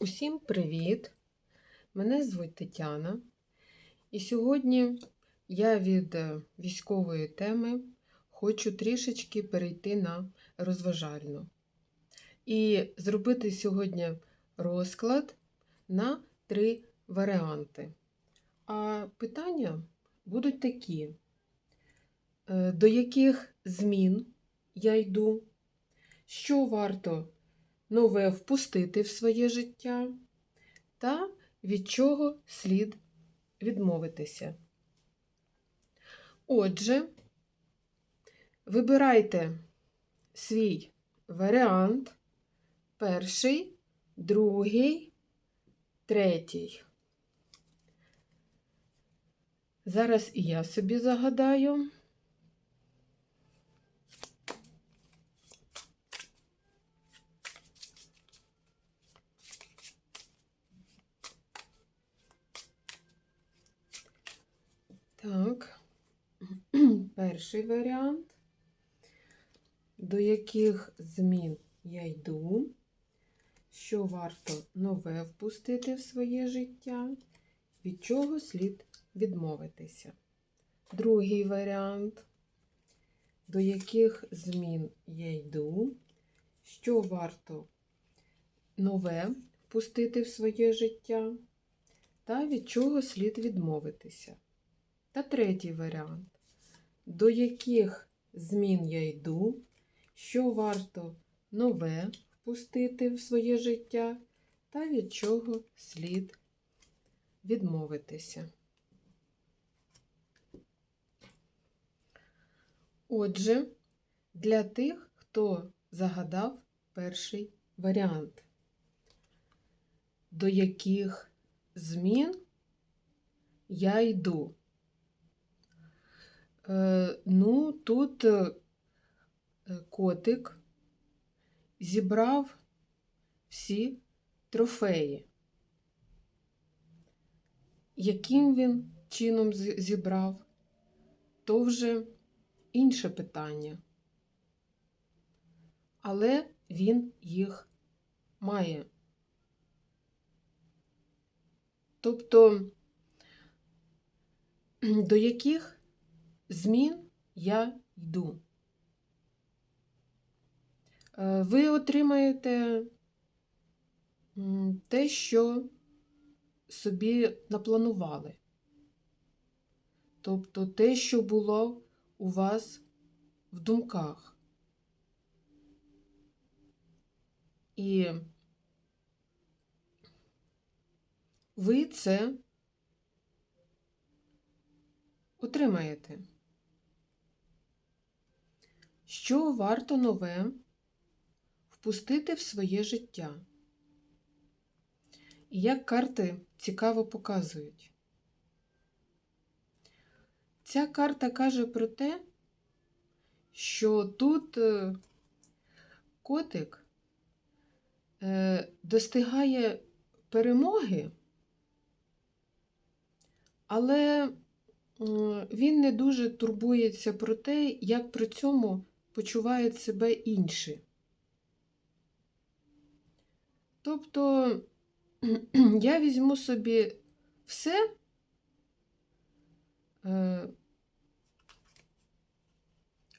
Усім привіт! Мене звуть Тетяна, і сьогодні я від е, військової теми хочу трішечки перейти на розважальну і зробити сьогодні розклад на три варіанти. А питання будуть такі: Е, до яких змін я йду, що варто нове впустити в своє життя, та від чого слід відмовитися. Отже, вибирайте свій варіант, перший, другий, третій. Зараз і я собі загадаю. Так, перший варіант, до яких змін я йду, що варто нове впустити в своє життя, від чого слід відмовитися. Другий варіант, до яких змін я йду, що варто нове впустити в своє життя, та від чого слід відмовитися. Та третій варіант, до яких змін я йду, що варто нове впустити в своє життя, та від чого слід відмовитися. Отже, для тих, хто загадав перший варіант, до яких змін я йду. Е, Ну, тут е, котик зібрав всі трофеї. Яким він чином зібрав, то вже інше питання. Але він їх має. Тобто, до яких змін я йду. Е, Ви отримаєте те, що собі напланували. Тобто те, що було у вас в думках. І ви це отримаєте. Що варто нове впустити в своє життя? І як карти цікаво показують. Ця карта каже про те, що тут е, котик е, достигає перемоги, але він не дуже турбується про те, як при цьому почувають себе інші. Тобто я візьму собі все, е,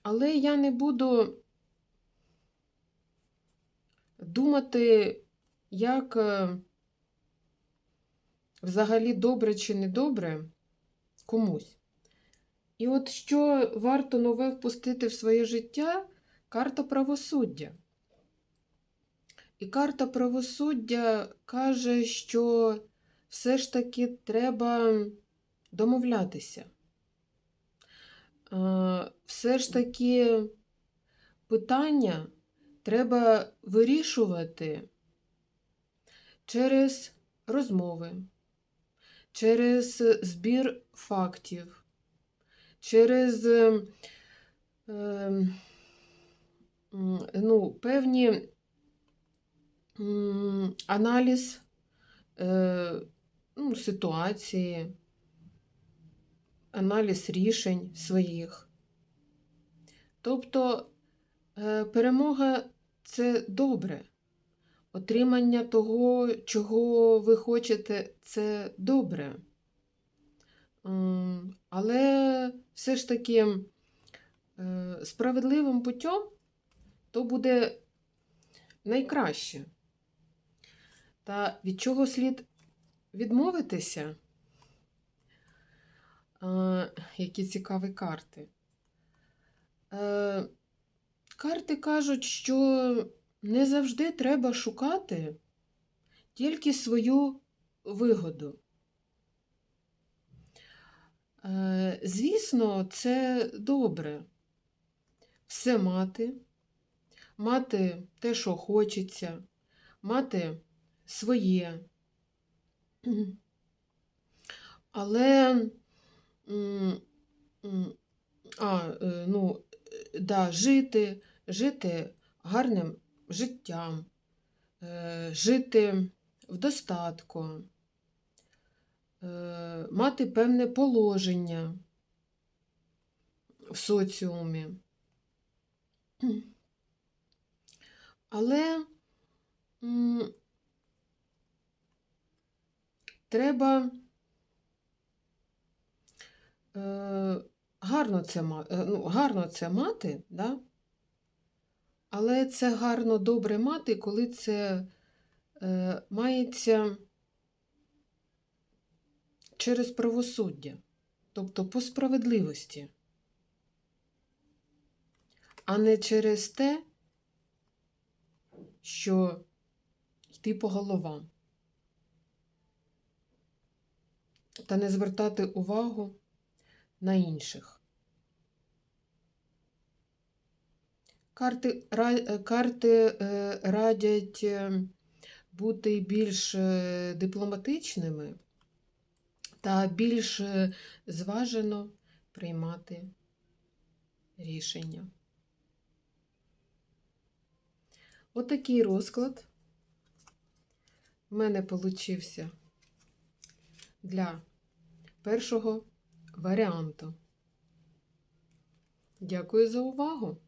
але я не буду думати, як е, взагалі добре чи недобре комусь. І от що варто нове впустити в своє життя карта правосуддя. І карта правосуддя каже, що все ж таки треба домовлятися. Все ж таки питання треба вирішувати через розмови, через збір фактів, через е, м, ну, певні аналіз е, ну, ситуації, аналіз рішень своїх. Тобто е, перемога це добре, отримання того, чого ви хочете, це добре. Але все ж таки е, справедливим путем то буде найкраще. Та від чого слід відмовитися? Е, Які цікаві карти. Е, Карти кажуть, що не завжди треба шукати тільки свою вигоду. Е, Звісно, це добре. Все мати, мати те, що хочеться, мати своє. Але а, е, ну, да, жити, жити гарним життям, е, жити в достатку, е, мати певне положення в соціумі. Але м, треба е, гарно це, е, ну, гарно це мати, да? але це гарно добре мати, коли це е, мається через правосуддя, тобто по справедливості, а не через те, що йти по головам. Та не звертати увагу на інших. Карти, карти е, радять е, бути більш е, дипломатичними та більш зважено приймати рішення. Отакий розклад в мене получився для першого варіанту. Дякую за увагу.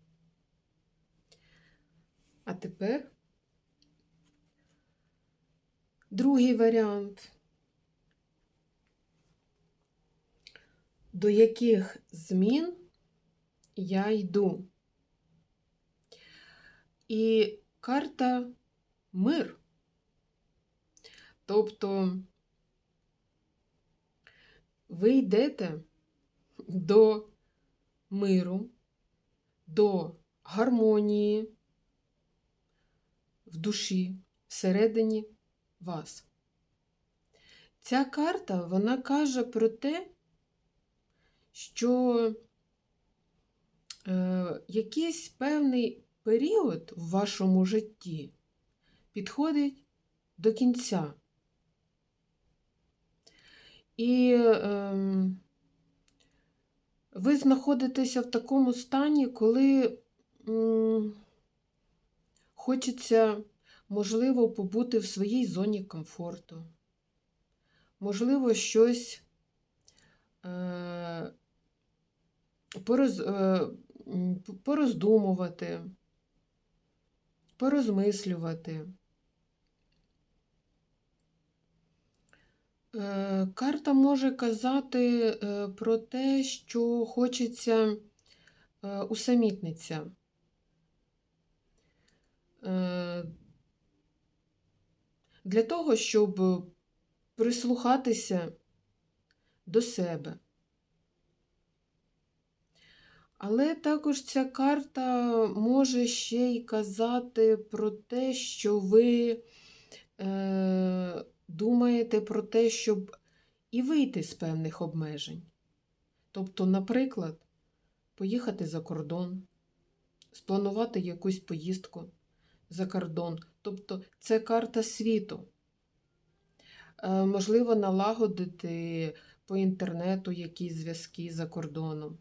А тепер другий варіант. До яких змін я йду? І карта мир. Тобто ви йдете до миру, до гармонії в душі, всередині вас. Ця карта вона каже про те, що е, якийсь певний період в вашому житті підходить до кінця. І е, ви знаходитеся в такому стані, коли м, хочеться, можливо, побути в своїй зоні комфорту. Можливо, щось е, пороз, е, пороздумувати, порозмислювати. Е, Карта може казати е, про те, що хочеться е, усамітнитися. Е, Для того, щоб прислухатися до себе. Але також ця карта може ще й казати про те, що ви е, думаєте про те, щоб і вийти з певних обмежень. Тобто, наприклад, поїхати за кордон, спланувати якусь поїздку за кордон. Тобто, це карта світу. Е, можливо, налагодити по інтернету якісь зв'язки за кордоном.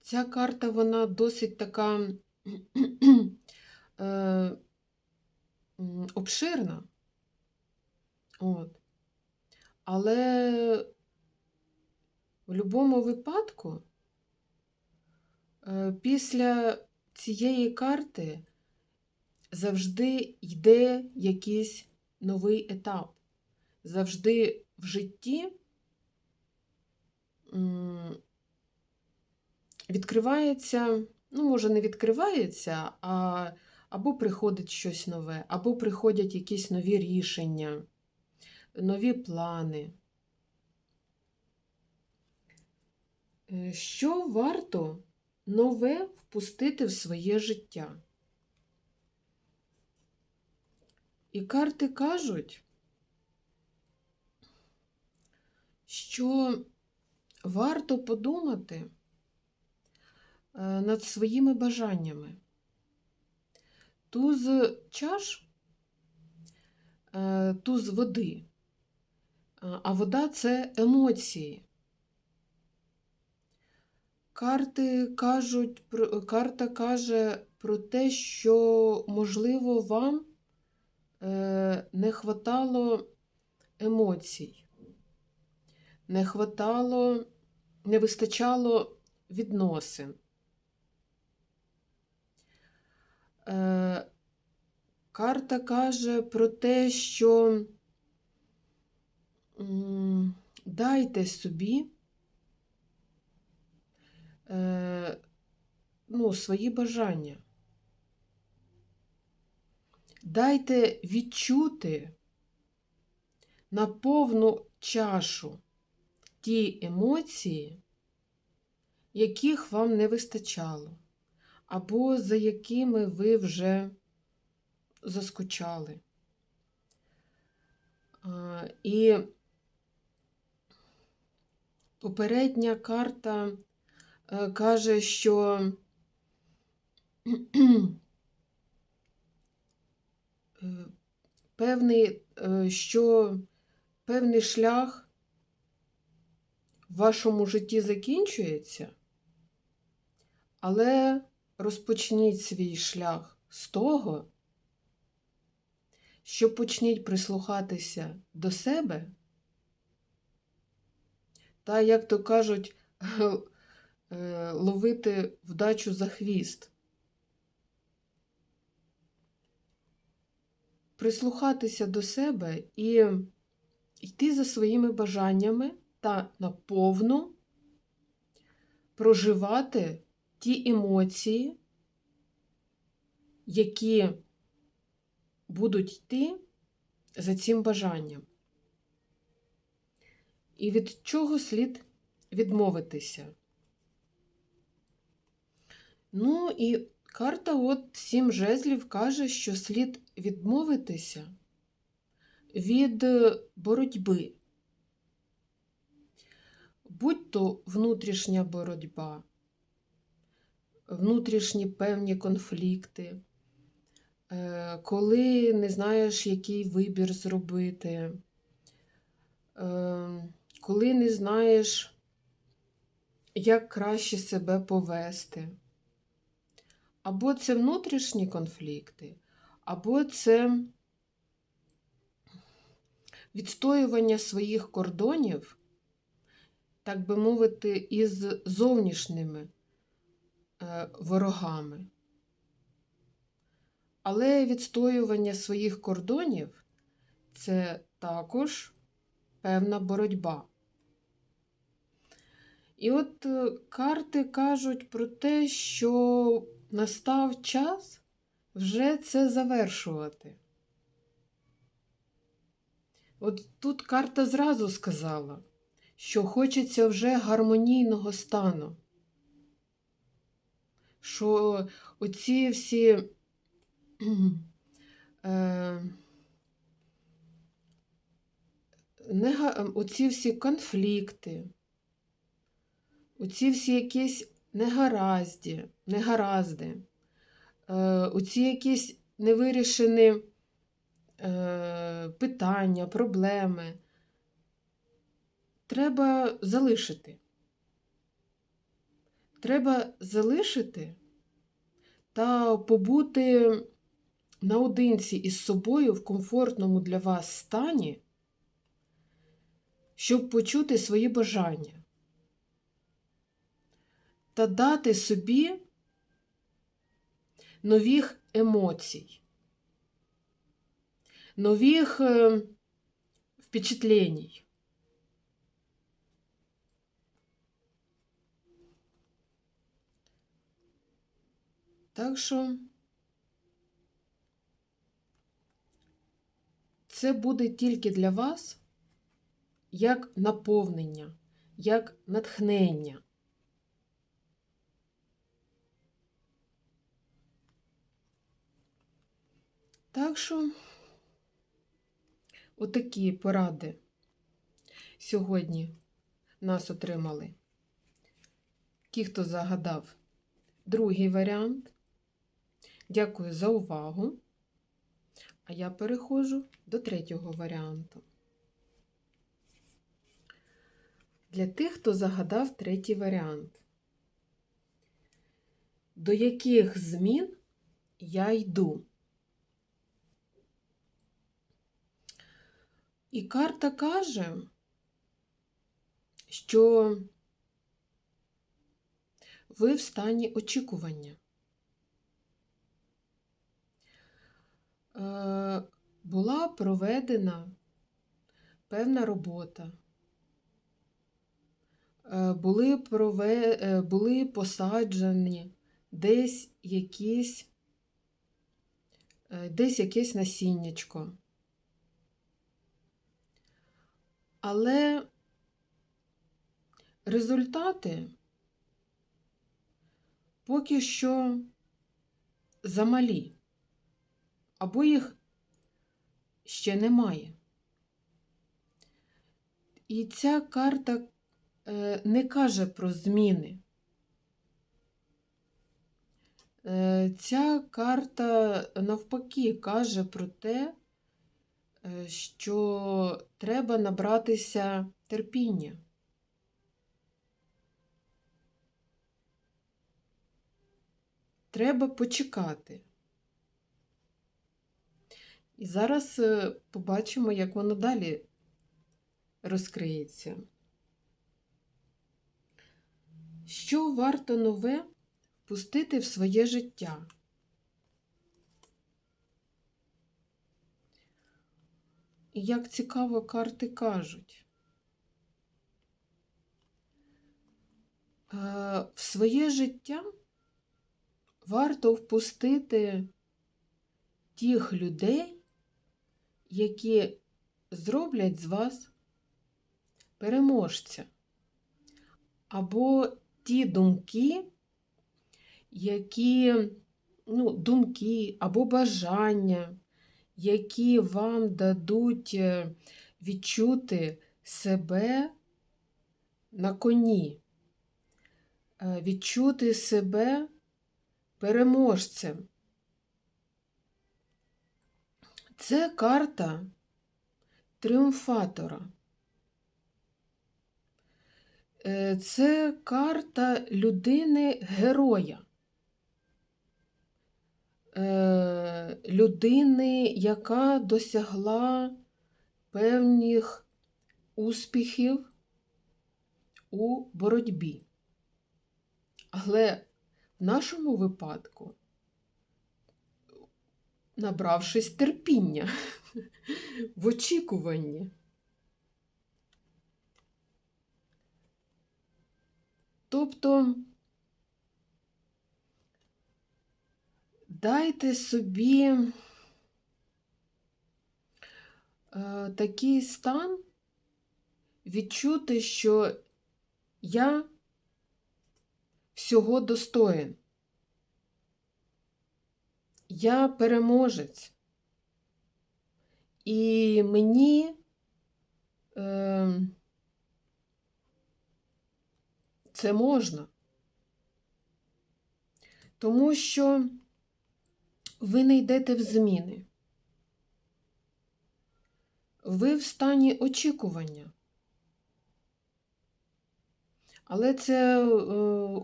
Ця карта, вона досить така е, обширна. От. Але в будь-якому випадку Е, Після цієї карти завжди йде якийсь новий етап. Завжди в житті відкривається, ну, може, не відкривається, а або приходить щось нове, або приходять якісь нові рішення, нові плани. Е, Що варто нове впустити в своє життя? І карти кажуть, що варто подумати е, над своїми бажаннями. Туз чаш, е, туз води, Е, а вода це емоції. Карти кажуть, карта каже про те, що, можливо, вам не хватало емоцій, не хватало, не вистачало відносин. Е, Карта каже про те, що дайте собі е, ну, свої бажання. Дайте відчути на повну чашу ті емоції, яких вам не вистачало, або за якими ви вже заскучали. І попередня карта е, каже, що е, певний, е, що певний шлях вашому житті закінчується, але розпочніть свій шлях з того, що почніть прислухатися до себе, та, як то кажуть, е, ловити вдачу за хвіст. Прислухатися до себе і йти за своїми бажаннями та наповну проживати ті емоції, які будуть йти за цим бажанням. І від чого слід відмовитися? Ну і карта от сім жезлів каже, що слід відмовитися від е, боротьби. Будь то внутрішня боротьба, внутрішні певні конфлікти, е, коли не знаєш, який вибір зробити, е, коли не знаєш, як краще себе повести. Або це внутрішні конфлікти, або це відстоювання своїх кордонів, так би мовити, із зовнішніми е, ворогами. Але відстоювання своїх кордонів це також певна боротьба. І от е, карти кажуть про те, що настав час вже це завершувати. От тут карта зразу сказала, що хочеться вже гармонійного стану. Що оці всі е, нега, оці всі конфлікти, оці всі якісь негаразді, негаразди, е, оці якісь невирішені е, питання, проблеми треба залишити. Треба залишити та побути наодинці із собою в комфортному для вас стані, щоб почути свої бажання. та дати собі нових емоцій, нових е, Так що це буде тільки для вас як наповнення, як натхнення. Так що отакі поради сьогодні нас отримали. Ті, хто загадав другий варіант. Дякую за увагу. А я переходжу до третього варіанту. Для тих, хто загадав третій варіант. До яких змін я йду? І карта каже, що ви в стані очікування. Була проведена певна робота, Е, були, прове... е, були посаджені десь якісь, е, десь якесь насіннячко. Але результати поки що замалі, або їх ще немає. І ця карта е, не каже про зміни. Е, Ця карта навпаки каже про те, е, що треба набратися терпіння. Треба почекати. І зараз е, побачимо, як воно далі розкриється. Що варто нове впустити в своє життя? І як цікаво карти кажуть, е, в своє життя варто впустити тих людей, які зроблять з вас переможця, або ті думки, які, ну, думки або бажання, які вам дадуть е, відчути себе на коні, е, відчути себе переможцем. Це карта тріумфатора. Е, Це карта людини-героя. Е, Людини, яка досягла певних успіхів у боротьбі. Але в нашому випадку, набравшись терпіння в очікуванні. Тобто дайте собі е, такий стан відчути, що я всього достоин. Я переможець. І мені е, це можна. Тому що ви не йдете в зміни. Ви в стані очікування. Але це е,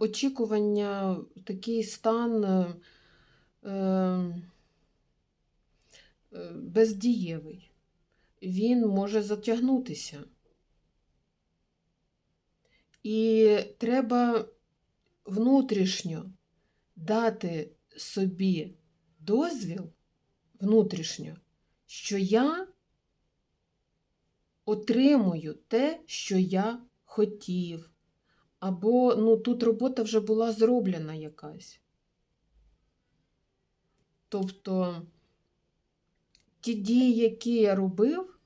очікування, такий стан е, бездієвий. Він може затягнутися. І треба внутрішньо дати собі дозвіл внутрішньо, що я отримую те, що я хотів. Або ну, тут робота вже була зроблена якась. Тобто ті дії, які я робив,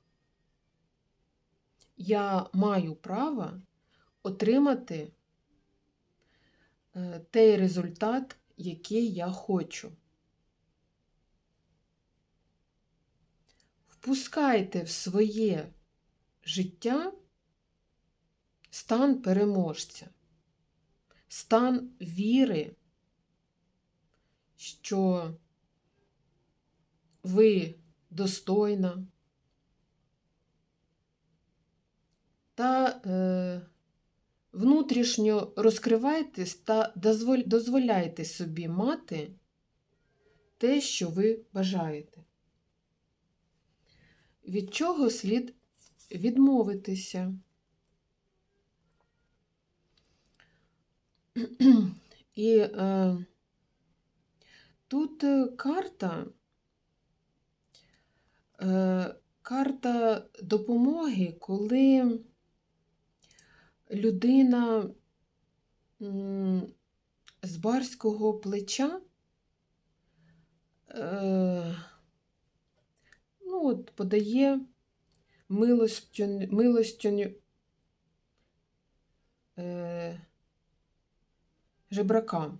я маю право отримати е, той результат, який я хочу. Впускайте в своє життя стан переможця, стан віри, що ви достойна та е, внутрішньо розкривайтесь та дозволяйте собі мати те, що ви бажаєте. Від чого слід відмовитися? І е, тут е, карта, е, карта допомоги, коли людина з барського плеча е, ну, от, подає милостю, милостю е, жебракам.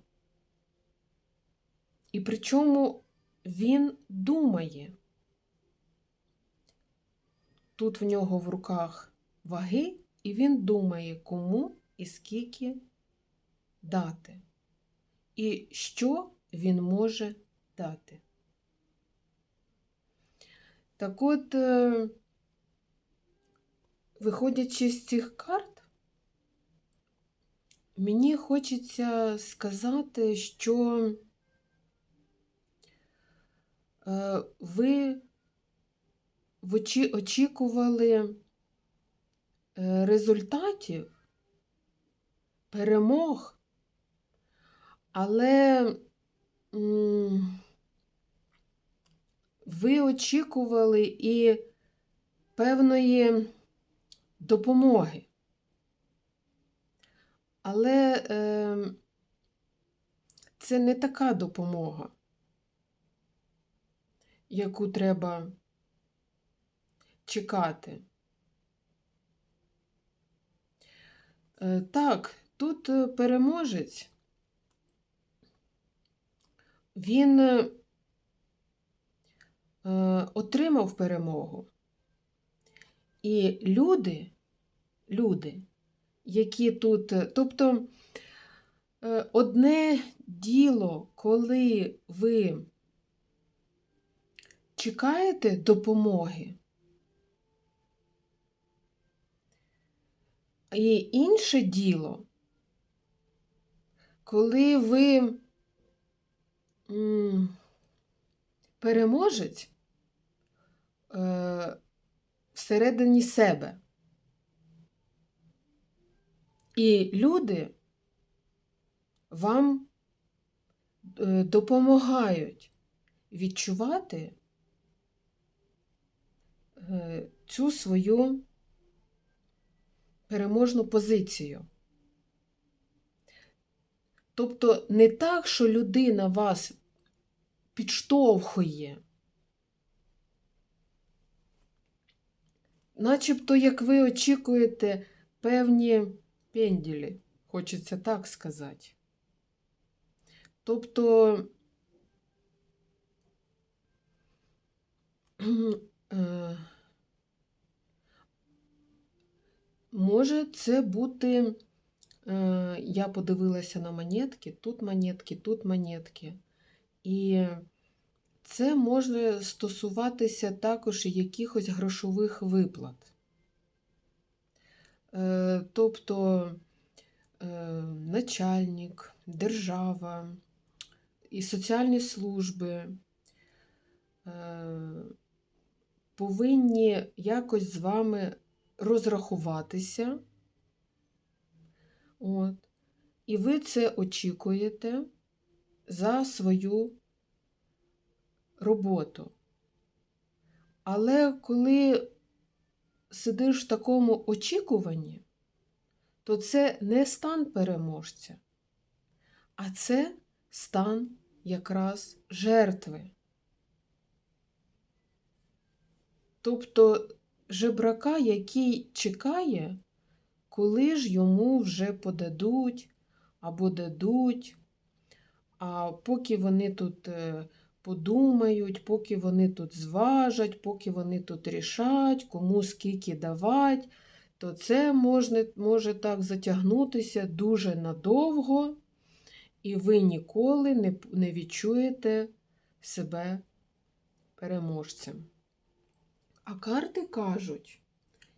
І причому він думає. Тут в нього в руках ваги, і він думає, кому і скільки дати. І що він може дати. Так от, е, виходячи з цих карт, мені хочеться сказати, що е, ви очікували е, результатів, перемог, але ви очікували і певної допомоги. Але е, це не така допомога, яку треба чекати. Е, Так, тут е, переможець, він е, отримав перемогу. І люди, люди, які тут, тобто одне діло, коли ви чекаєте допомоги, і інше діло, коли ви переможець е, всередині себе. І люди вам е, допомагають відчувати е, цю свою переможну позицію. Тобто не так, що людина вас підштовхує, начебто, як ви очікуєте певні пенділі, хочеться так сказати. Тобто, е, може це бути, е, я подивилася на монетки, тут монетки, тут монетки. І це може стосуватися також якихось грошових виплат. Е, Тобто е, начальник, держава і соціальні служби повинні якось з вами розрахуватися. От. І ви це очікуєте за свою роботу. Але коли сидиш в такому очікуванні, то це не стан переможця, а це стан якраз жертви. Тобто жебрака, який чекає, коли ж йому вже подадуть або дадуть, а поки вони тут е, подумають, поки вони тут зважать, поки вони тут рішать, кому скільки давати, то це можна, може так затягнутися дуже надовго, і ви ніколи не, не відчуєте себе переможцем. А карти кажуть,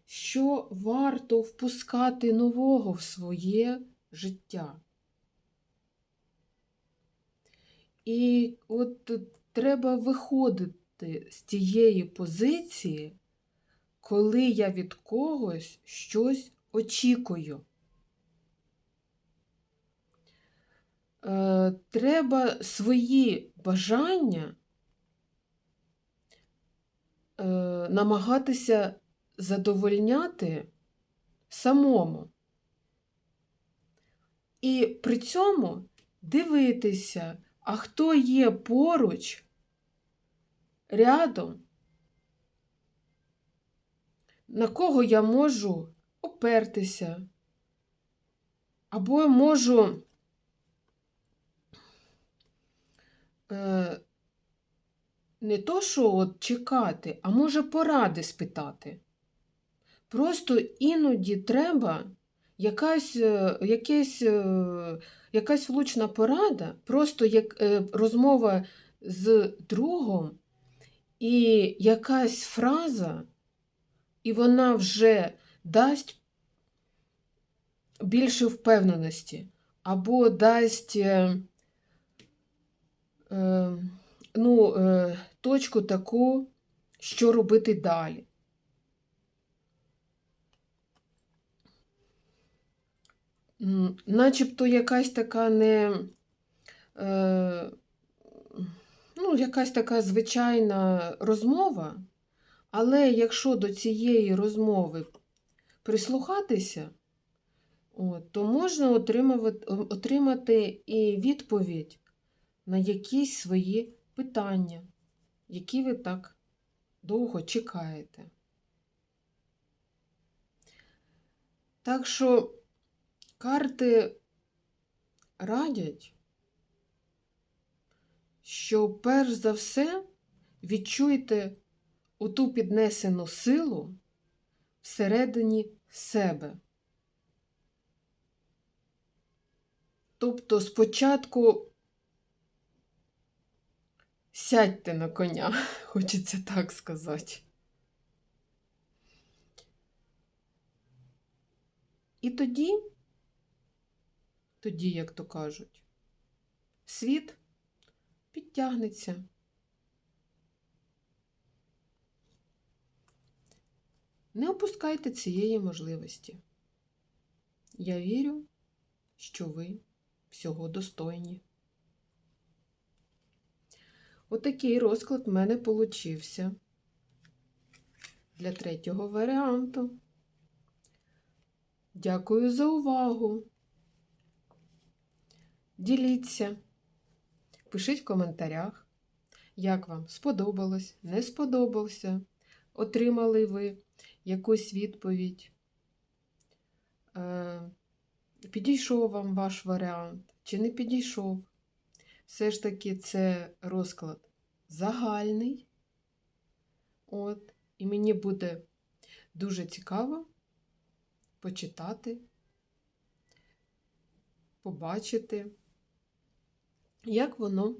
що варто впускати нового в своє життя. І от треба виходити з тієї позиції, коли я від когось щось очікую. Е, треба свої бажання е, намагатися задовольняти самому. І при цьому дивитися, а хто є поруч, рядом, на кого я можу опертися, або можу е, не то, що от чекати, а може поради спитати. Просто іноді треба якась, е, якесь, е, якась влучна порада, просто як е, розмова з другом, і якась фраза, і вона вже дасть більше впевненості, або дасть е, ну, е, точку таку, що робити далі. Начебто якась така не, е, ну, якась така звичайна розмова, але якщо до цієї розмови прислухатися, от, то можна отримувати, отримати і відповідь на якісь свої питання, які ви так довго чекаєте. Так що карти радять, що перш за все відчуйте оту піднесену силу всередині себе. Тобто спочатку сядьте на коня, хочеться так сказати. І тоді, тоді, як то кажуть, світ підтягнеться. Не опускайте цієї можливості. Я вірю, що ви всього достойні. Отакий розклад в мене получився для третього варіанту. Дякую за увагу. Діліться, пишіть в коментарях, як вам сподобалось, не сподобався, отримали ви якусь відповідь. Е, Підійшов вам ваш варіант чи не підійшов. Все ж таки, це розклад загальний. От, і мені буде дуже цікаво почитати, побачити, як воно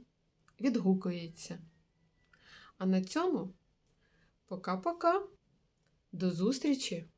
відгукується. А на цьому пока-пока. До зустрічі!